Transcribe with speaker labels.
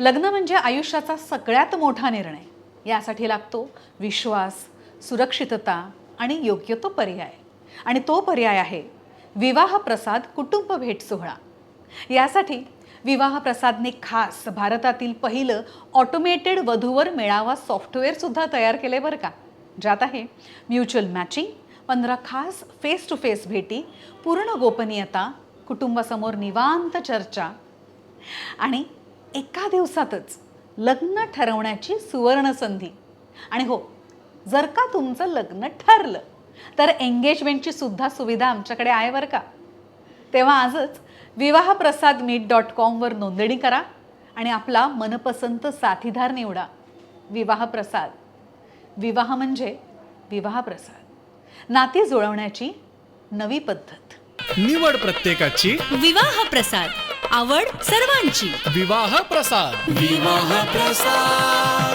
Speaker 1: लग्न म्हणजे आयुष्याचा सगळ्यात मोठा निर्णय. यासाठी लागतो विश्वास सुरक्षितता आणि योग्य तो पर्याय. आणि तो पर्याय आहे विवाह प्रसाद कुटुंब भेट सोहळा. यासाठी विवाह प्रसादने खास भारतातील पहिलं ऑटोमेटेड वधूवर मेळावा सॉफ्टवेअरसुद्धा तयार केले बरं का. ज्यात आहे म्युच्युअल मॅचिंग पंधरा खास फेस टू फेस भेटी पूर्ण गोपनीयता कुटुंबासमोर निवांत चर्चा आणि एका दिवसातच लग्न ठरवण्याची सुवर्ण संधी आणि हो जर का तुमचं लग्न ठरलं तर एंगेजमेंटची सुद्धा सुविधा आमच्याकडे आहे बरं का. तेव्हा आजच विवाहप्रसाद मीट डॉट कॉमवर नोंदणी करा आणि आपला मनपसंत साथीदार निवडा. विवाहप्रसाद. विवाह म्हणजे विवाहप्रसाद. नाती जुळवण्याची नवी पद्धत.
Speaker 2: निवड प्रत्येकाची.
Speaker 3: विवाह प्रसाद आवड सर्वांची.
Speaker 2: विवाह प्रसाद.
Speaker 4: विवाह प्रसाद.